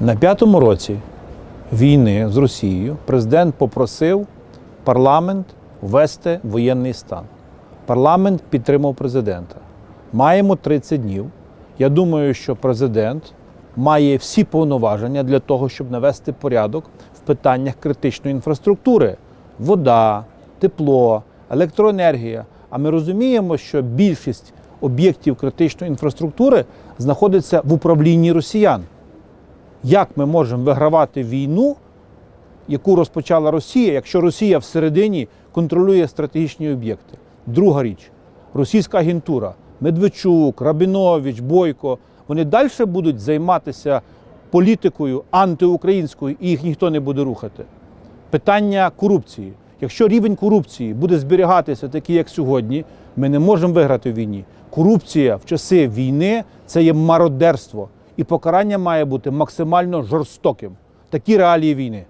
На п'ятому році війни з Росією президент попросив парламент ввести воєнний стан. Парламент підтримав президента. Маємо 30 днів. Я думаю, що президент має всі повноваження для того, щоб навести порядок в питаннях критичної інфраструктури: вода, тепло, електроенергія. А ми розуміємо, що більшість об'єктів критичної інфраструктури знаходиться в управлінні росіян. Як ми можемо вигравати війну, яку розпочала Росія, якщо Росія всередині контролює стратегічні об'єкти? Друга річ, російська агентура, Медведчук, Рабінович, Бойко, вони далі будуть займатися політикою антиукраїнською, і їх ніхто не буде рухати. Питання корупції. Якщо рівень корупції буде зберігатися такий, як сьогодні, ми не можемо виграти в війні. Корупція в часи війни це є мародерство, і покарання має бути максимально жорстоким. Такі реалії війни.